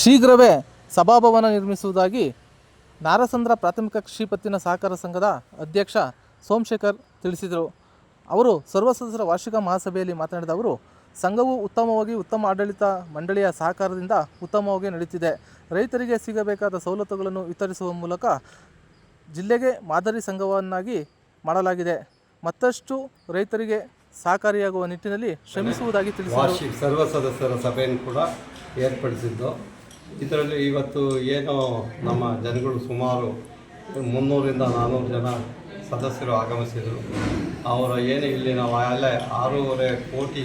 ಶೀಘ್ರವೇ ಸಭಾಭವನ ನಿರ್ಮಿಸುವುದಾಗಿ ನಾರಸಂದ್ರ ಪ್ರಾಥಮಿಕ ಕೃಷಿ ಪತ್ತಿನ ಸಹಕಾರ ಸಂಘದ ಅಧ್ಯಕ್ಷ ಸೋಮಶೇಖರ್ ತಿಳಿಸಿದರು. ಅವರು ಸರ್ವ ಸದಸ್ಯರ ವಾರ್ಷಿಕ ಮಹಾಸಭೆಯಲ್ಲಿ ಮಾತನಾಡಿದ ಅವರು, ಸಂಘವು ಉತ್ತಮವಾಗಿ ಉತ್ತಮ ಆಡಳಿತ ಮಂಡಳಿಯ ಸಹಕಾರದಿಂದ ಉತ್ತಮವಾಗಿ ನಡೆಯುತ್ತಿದೆ ರೈತರಿಗೆ ಸಿಗಬೇಕಾದ ಸವಲತ್ತುಗಳನ್ನು ವಿತರಿಸುವ ಮೂಲಕ ಜಿಲ್ಲೆಗೆ ಮಾದರಿ ಸಂಘವನ್ನಾಗಿ ಮಾಡಲಾಗಿದೆ. ಮತ್ತಷ್ಟು ರೈತರಿಗೆ ಸಹಕಾರಿಯಾಗುವ ನಿಟ್ಟಿನಲ್ಲಿ ಶ್ರಮಿಸುವುದಾಗಿ ತಿಳಿಸಿದರು. ಸರ್ವ ಸದಸ್ಯರ ಸಭೆಯನ್ನು ಕೂಡ ಏರ್ಪಡಿಸಿದ್ದು ಇದರಲ್ಲಿ ಇವತ್ತು ಏನು ನಮ್ಮ ಜನಗಳು ಸುಮಾರು ಮುನ್ನೂರಿಂದ ನಾನ್ನೂರು ಜನ ಸದಸ್ಯರು ಆಗಮಿಸಿದರು. ಅವರ ಏನು ಇಲ್ಲಿ ನಾವು ಅಲ್ಲೇ ಆರೂವರೆ ಕೋಟಿ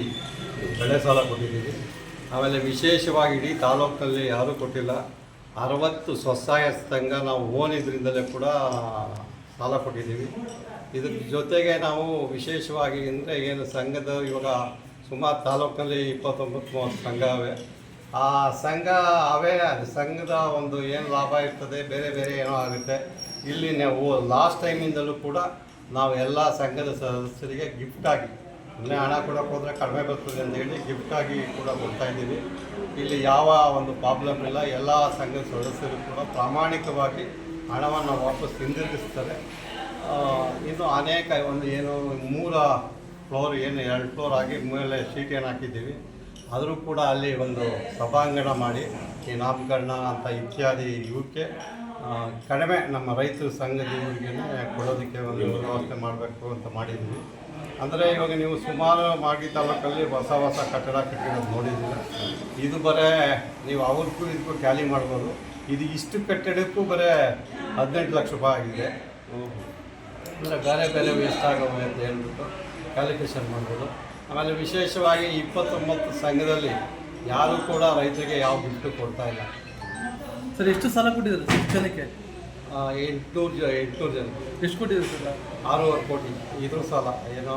ಬೆಳೆ ಸಾಲ ಕೊಟ್ಟಿದ್ದೀವಿ. ಆಮೇಲೆ ವಿಶೇಷವಾಗಿ ಇಡೀ ತಾಲೂಕಿನಲ್ಲಿ ಯಾರೂ ಕೊಟ್ಟಿಲ್ಲ. ಅರವತ್ತು ಸ್ವಸಹಾಯ ಸಂಘ ನಾವು ಓನ್ ಇದರಿಂದಲೇ ಕೂಡ ಸಾಲ ಕೊಟ್ಟಿದ್ದೀವಿ. ಇದ್ರ ಜೊತೆಗೆ ನಾವು ವಿಶೇಷವಾಗಿ ಅಂದರೆ ಏನು ಸಂಘದ ಇವಾಗ ಸುಮಾರು ತಾಲೂಕಿನಲ್ಲಿ ಇಪ್ಪತ್ತೊಂಬತ್ತು ಮೂವತ್ತು ಸಂಘ ಆ ಸಂಘ ಅವೇ ಸಂಘದ ಒಂದು ಏನು ಲಾಭ ಇರ್ತದೆ, ಬೇರೆ ಬೇರೆ ಏನೋ ಆಗುತ್ತೆ. ಇಲ್ಲಿ ನಾವು ಲಾಸ್ಟ್ ಟೈಮಿಂದಲೂ ಕೂಡ ನಾವು ಎಲ್ಲ ಸಂಘದ ಸದಸ್ಯರಿಗೆ ಗಿಫ್ಟಾಗಿ ಇನ್ನೇ ಹಣ ಕೊಡೋಕೆ ಹೋದರೆ ಕಡಿಮೆ ಬರ್ತದೆ ಅಂತ ಹೇಳಿ ಗಿಫ್ಟಾಗಿ ಕೂಡ ಕೊಡ್ತಾ ಇದ್ದೀವಿ. ಇಲ್ಲಿ ಯಾವ ಒಂದು ಪ್ರಾಬ್ಲಮ್ ಇಲ್ಲ, ಎಲ್ಲ ಸಂಘದ ಸದಸ್ಯರು ಕೂಡ ಪ್ರಾಮಾಣಿಕವಾಗಿ ಹಣವನ್ನು ವಾಪಸ್ ಹಿಂದಿರುಗಿಸ್ತಾರೆ. ಇನ್ನು ಅನೇಕ ಒಂದು ಏನು ಮೂರ ಫ್ಲೋರ್ ಏನು ಎರಡು ಫ್ಲೋರ್ ಆಗಿ ಮೇಲೆ ಶೀಟ್ ಏನು ಹಾಕಿದ್ದೀವಿ. ಆದರೂ ಕೂಡ ಅಲ್ಲಿ ಒಂದು ಸಭಾಂಗಣ ಮಾಡಿ ಈ ನಾಮಕರಣ ಅಂತ ಇತ್ಯಾದಿ ಇವಕ್ಕೆ ಕಡಿಮೆ ನಮ್ಮ ರೈತರ ಸಂಘದವರಿಗೆ ಕೊಡೋದಕ್ಕೆ ಒಂದು ವ್ಯವಸ್ಥೆ ಮಾಡಬೇಕು ಅಂತ ಮಾಡಿದ್ವಿ. ಅಂದರೆ ಇವಾಗ ನೀವು ಸುಮಾರು ಮಾಗಿ ತಾಲೂಕಲ್ಲಿ ಹೊಸ ಹೊಸ ಕಟ್ಟಡ ಕಟ್ಟಿರೋದು ನೋಡಿದ್ದೀರ ಇದು ಬರೇ ನೀವು ಅವ್ರಿಗೂ ಇದಕ್ಕೂ ಟ್ಯಾಲಿ ಮಾಡ್ಬೋದು. ಇದು ಇಷ್ಟು ಕಟ್ಟಡಕ್ಕೂ ಬರೇ ಹದಿನೆಂಟು ಲಕ್ಷ ರೂಪಾಯಿ ಆಗಿದೆ. ಅಂದರೆ ಬೇರೆ ಬೇರೆ ಎಷ್ಟಾಗವೆ ಅಂತ ಹೇಳ್ಬಿಟ್ಟು ಕ್ಯಾಲ್ಕುಲೇಷನ್ ಮಾಡ್ಬೋದು. ಆಮೇಲೆ ವಿಶೇಷವಾಗಿ ಇಪ್ಪತ್ತೊಂಬತ್ತು ಸಂಘದಲ್ಲಿ ಯಾರೂ ಕೂಡ ರೈತರಿಗೆ ಯಾವ ಗಿಫ್ಟು ಕೊಡ್ತಾ ಇಲ್ಲ. ಸರ್ ಎಷ್ಟು ಸಾಲ ಕೊಟ್ಟಿದ್ದಾರೆ ಎಷ್ಟು ಜನಕ್ಕೆ? ಎಂಟುನೂರು ಜ ಎಂಟ್ನೂರು ಜನ. ಎಷ್ಟು ಕೊಟ್ಟಿದ್ದಾರೆ ಸರ್? ಆರೂವರೆ ಕೋಟಿ ಇದ್ರ ಸಾಲ ಏನೋ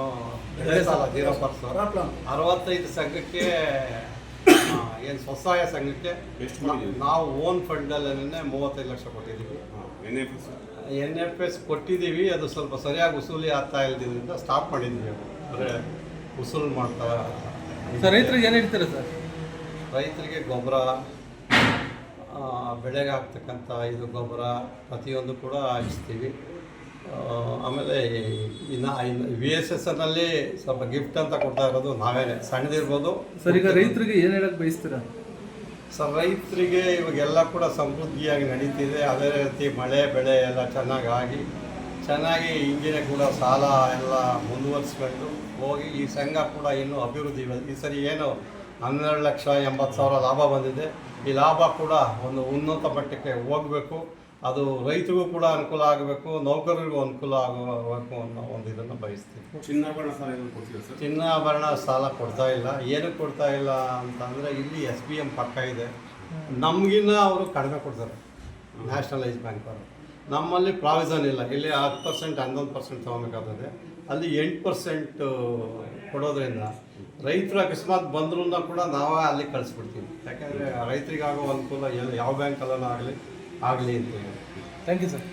ಬೆಳೆ ಸಾಲ ಜೀರೋ ಪರ್ಸೆಂಟ್. ಅರವತ್ತೈದು ಸಂಘಕ್ಕೆ ಏನು ಸ್ವಸಹಾಯ ಸಂಘಕ್ಕೆ ನಾವು ಓನ್ ಫಂಡಲ್ಲೇ ಮೂವತ್ತೈದು ಲಕ್ಷ ಕೊಟ್ಟಿದ್ದೀವಿ. N F S. ಕೊಟ್ಟಿದ್ದೀವಿ ಅದು ಸ್ವಲ್ಪ ಸರಿಯಾಗಿ ವಸೂಲಿ ಆಗ್ತಾ ಇಲ್ದಿದ್ದರಿಂದ ಸ್ಟಾಪ್ ಮಾಡಿದ್ದೀವಿ. ಅಂದರೆ ವಸೂಲು ಮಾಡ್ತಾ ಸರ್ ರೈತರಿಗೆ ಏನು ಹೇಳ್ತೀರಾ ಸರ್? ರೈತರಿಗೆ ಗೊಬ್ಬರ ಬೆಳೆಗೆ ಹಾಕ್ತಕ್ಕಂಥ ಇದು ಗೊಬ್ಬರ ಪ್ರತಿಯೊಂದು ಕೂಡ ಹಾಕಿಸ್ತೀವಿ ಆಮೇಲೆ ಇನ್ನು ವಿ ಎಸ್ ಎಸ್ ಎನ್ನಲ್ಲಿ ಸ್ವಲ್ಪ ಗಿಫ್ಟ್ ಅಂತ ಕೊಡ್ತಾ ಇರೋದು ನಾವೇನೆ ಸಣ್ಣದಿರ್ಬೋದು. ಸರ್ ಈಗ ರೈತರಿಗೆ ಏನು ಹೇಳಕ್ಕೆ ಬಯಸ್ತೀರಾ? ಸರ್ ರೈತರಿಗೆ ಇವಾಗೆಲ್ಲ ಕೂಡ ಸಮೃದ್ಧಿಯಾಗಿ ನಡೀತಿದೆ. ಅದೇ ರೀತಿ ಮಳೆ ಬೆಳೆ ಎಲ್ಲ ಚೆನ್ನಾಗಿ ಆಗಿ ಚೆನ್ನಾಗಿ ಹಿಂದಿನ ಕೂಡ ಸಾಲ ಎಲ್ಲ ಮುಂದುವರಿಸ್ಕೊಂಡು ಹೋಗಿ ಈ ಸಂಘ ಕೂಡ ಇನ್ನೂ ಅಭಿವೃದ್ಧಿ ಈ ಸರಿ ಏನು ಹನ್ನೆರಡು ಲಕ್ಷ ಎಂಬತ್ತು ಸಾವಿರ ಲಾಭ ಬಂದಿದೆ. ಈ ಲಾಭ ಕೂಡ ಒಂದು ಉನ್ನತ ಮಟ್ಟಕ್ಕೆ ಹೋಗಬೇಕು. ಅದು ರೈತರಿಗೂ ಕೂಡ ಅನುಕೂಲ ಆಗಬೇಕು ನೌಕರರಿಗೂ ಅನುಕೂಲ ಆಗಬೇಕು ಅನ್ನೋ ಒಂದು ಇದನ್ನು ಬಯಸ್ತೀವಿ ಚಿನ್ನಾಭರಣ ಸಾಲ ಕೊಡ್ತೀವಿ ಚಿನ್ನಾಭರಣ ಸಾಲ ಕೊಡ್ತಾ ಇಲ್ಲ. ಏನಕ್ಕೆ ಕೊಡ್ತಾ ಇಲ್ಲ ಅಂತಂದರೆ ಇಲ್ಲಿ ಎಸ್ ಬಿ ಎಂ ಪಕ್ಕ ಇದೆ. ನಮಗಿನ್ನ ಅವರು ಕಡಿಮೆ ಕೊಡ್ತಾರೆ. ನ್ಯಾಷನಲೈಸ್ ಬ್ಯಾಂಕ್ ಅವರು. ನಮ್ಮಲ್ಲಿ ಪ್ರಾವಿಸನ್ ಇಲ್ಲ. ಇಲ್ಲಿ ಹತ್ತು ಪರ್ಸೆಂಟ್ ಹನ್ನೊಂದು ಪರ್ಸೆಂಟ್ ತೊಗೊಬೇಕಾಗ್ತದೆ. ಅಲ್ಲಿ ಎಂಟು ಪರ್ಸೆಂಟ್ ಕೊಡೋದ್ರಿಂದ ರೈತರು ಅಕಸ್ಮಾತ್ ಬಂದ್ರೂ ಕೂಡ ನಾವೇ ಅಲ್ಲಿ ಕಳಿಸ್ಬಿಡ್ತೀವಿ. ಯಾಕೆಂದರೆ ರೈತರಿಗಾಗೋ ಅನುಕೂಲ ಎಲ್ಲ ಯಾವ ಬ್ಯಾಂಕಲ್ಲೂ ಆಗಲಿ ಆಗಲಿ ಅಂತ ಹೇಳಿ. Thank you sir